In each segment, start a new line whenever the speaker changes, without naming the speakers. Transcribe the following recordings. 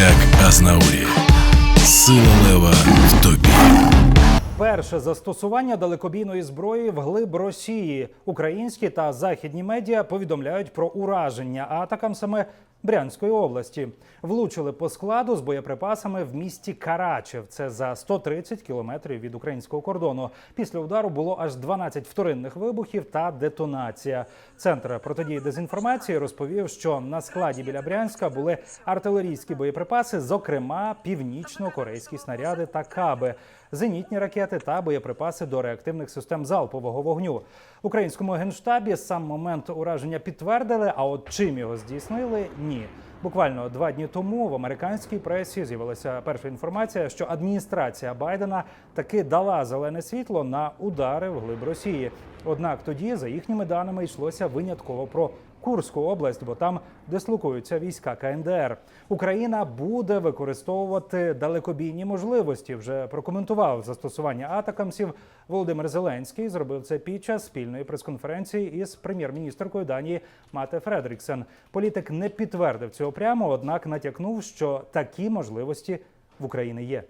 як Азнаурі. Сила лева в тобі.
Перше застосування далекобійної зброї вглиб Росії. Українські та західні медіа повідомляють про ураження атакам саме Брянської області. Влучили по складу з боєприпасами в місті Карачев. Це за 130 кілометрів від українського кордону. Після удару було аж 12 вторинних вибухів та детонація. Центр протидії дезінформації розповів, що на складі біля Брянська були артилерійські боєприпаси, зокрема північно-корейські снаряди та каби, зенітні ракети та боєприпаси до реактивних систем залпового вогню. Українському генштабі сам момент ураження підтвердили. А от чим його здійснили ні. Буквально два дні тому в американській пресі з'явилася перша інформація, що адміністрація Байдена таки дала зелене світло на удари вглиб Росії. Однак тоді, за їхніми даними, йшлося винятково про Курську область, бо там дислокуються війська КНДР. Україна буде використовувати далекобійні можливості. Вже прокоментував застосування атакамсів. Володимир Зеленський зробив це під час спільної прес-конференції із прем'єр-міністркою Данії Мате Фредріксен. Політик не підтвердив цього прямо, однак натякнув, що такі можливості в Україні є.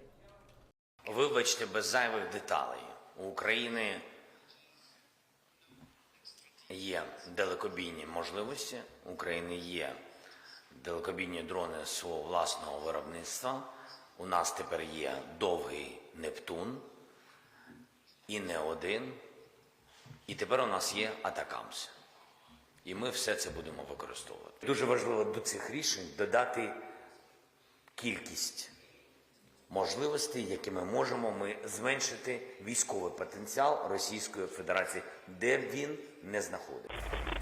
Вибачте, без зайвих деталей. У України є далекобійні можливості, у України є далекобійні дрони свого власного виробництва. У нас тепер є довгий Нептун і не один. І тепер у нас є Атакамс. І ми все це будемо використовувати. Дуже важливо до цих рішень додати кількість можливостей, які ми можемо ми зменшити військовий потенціал Російської Федерації, де він не знаходиться.